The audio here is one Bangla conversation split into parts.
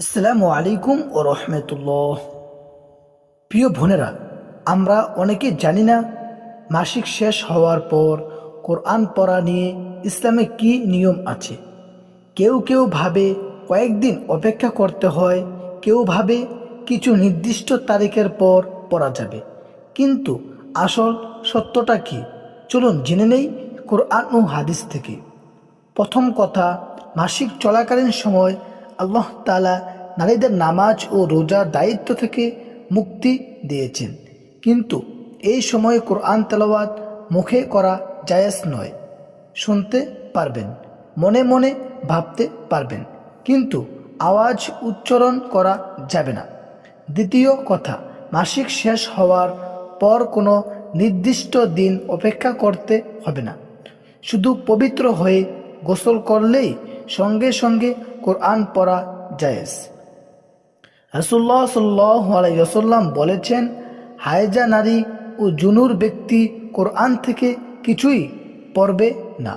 আসসালামু আলাইকুম ও রহমতুল্লাহ। প্রিয় বোনেরা, আমরা অনেকে জানি না মাসিক শেষ হওয়ার পর কোরআন পড়া নিয়ে ইসলামে কি নিয়ম আছে। কেউ কেউ ভাবে কয়েকদিন অপেক্ষা করতে হয়, কেউ ভাবে কিছু নির্দিষ্ট তারিখের পর পড়া যাবে। কিন্তু আসল সত্যটা কি? চলুন জেনে নেই কোরআন ও হাদিস থেকে। প্রথম কথা, মাসিক চলাকালীন সময় আল্লাহ তালা নারীদের নামাজ ও রোজার দায়িত্ব থেকে মুক্তি দিয়েছেন। কিন্তু এই সময়ে কোরআন তেলাওয়াত মুখে করা জায়েজ নয়। শুনতে পারবেন, মনে মনে ভাবতে পারবেন। কিন্তু আওয়াজ উচ্চারণ করা যাবে না। দ্বিতীয় কথা, মাসিক শেষ হওয়ার পর কোনো নির্দিষ্ট দিন অপেক্ষা করতে হবে না। শুধু পবিত্র হয়ে গোসল করলেই সঙ্গে সঙ্গে কোরআন পড়া জায়েজ। রাসুল্লাহ সাল্লাম বলেছেন হায়জা নারী ও জুনুর ব্যক্তি কোরআন থেকে কিছুই পড়বে না।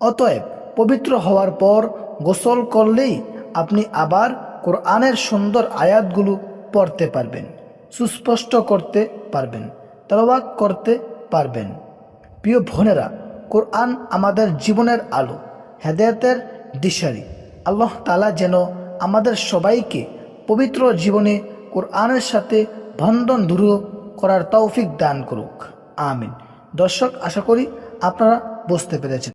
অতএব পবিত্র হওয়ার পর গোসল করলেই আপনি আবার কোরআনের সুন্দর আয়াতগুলো পড়তে পারবেন, সুস্পষ্ট করতে পারবেন তলবাদ করতে পারবেন। প্রিয় বোনেরা, কোরআন আমাদের জীবনের আলো, হেদায়তের দিশারি। আল্লাহ তালা যেন আমাদের সবাইকে পবিত্র জীবনে কোরআনের সাথে বন্ধন দূর করার তৌফিক দান করুক। আমিন। দর্শক, আশা করি আপনারা বুঝতে পেরেছেন।